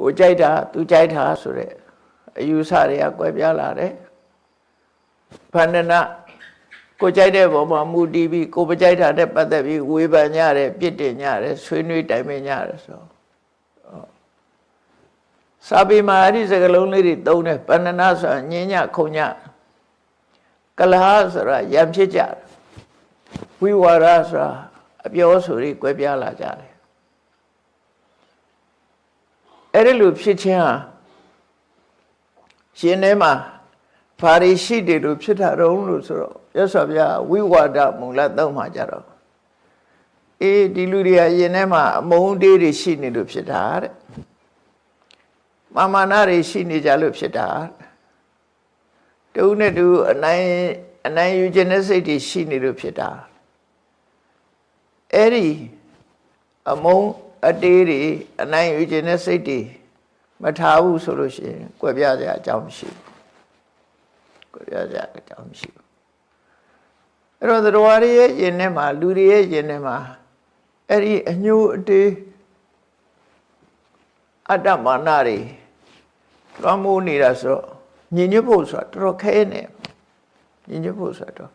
ကိုကြိုက်တာသူကြိုက်တာဆိုတဲ့အယူဆတွေကကွဲပြားလာတယ်ဖန္ဒနာကိုကြိုက်တဲ့ပုံမှာမူတည်ပြီးကိုမကြိုက်တာနဲ့ပတ်သက်ပြီးဝေဖန်ကြတယ်ပြစ်တင်ကြတယ်ဆွေးနွေးတိုင်ပင်ကြတယ်ဆိုတော့စာပေမှာအဲ့ဒီစကားလုံးလေးတွေသုံးတယ်ပန္နနာဆိုတာညင်ညခုံညကလဟဆိုတာရံဖြစ်ကြတယ်ဝိဝါဒဆိုတာအပြောဆိုတွေကွဲပြားလာကြတယ် အဲ့ဒီလိုဖြစ်ခြင်းဟာရှင်ထဲမှာဘာတွေရှိတယ်လို့ဖြစ်တာတော့လို့ဆိုတော့ရသော်ဗျာဝိဝါဒမူလသုံးမှာကြတော့အေးဒီလူတွေကရင်ထဲမှာအမုန်းတေးတွေရှိနေလို့ဖြစ်တာတဲ့မာမာနတွေရှိနေကြလို့ဖြစ်တာတူနဲ့တူအနိုင်အနိုင်ယူခြင်းတဲ့စိတ်တွေရှိနေလို့ဖြစ်တာအဲ့ဒီအမုန်းအတေးတွေအနိုင်ယူခြင်းတဲ့စိတ်တွေမထားဘူးဆိုလို့ရှိရင်ကြွယ်ပြကြအကြောင်းမရှိဘူးကြွယ်ပြကြအကြောင်းမရှိဘူးအဲ့တော့သတ္တဝါတွေရဲ့ယင်ထဲမှာလူတွေရဲ့ယင်ထဲမှာအဲ့ဒီအညိုအတေးအတ္တမာနတွေလွှမ်းမိုးနေတာဆိုတော့ညင်ညွတ်ဖို့ဆိုတာတော်တော်ခဲနေညင်ညွတ်ဖို့ဆိုတာတော့